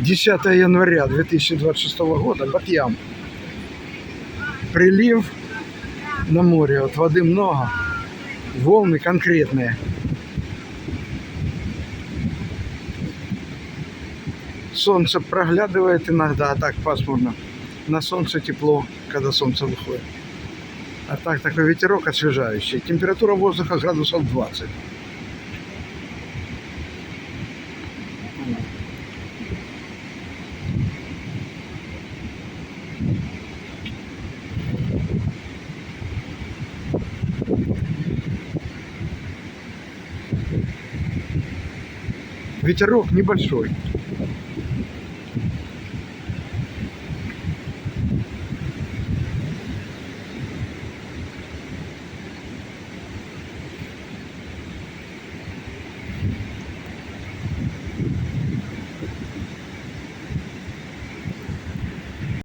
10 января 2026 года, Батьям. Прилив на море, вот воды много, волны конкретные. Солнце проглядывает иногда, а так пасмурно. На солнце тепло, когда солнце выходит. А так такой ветерок освежающий. Температура воздуха градусов 20. Ветерок небольшой.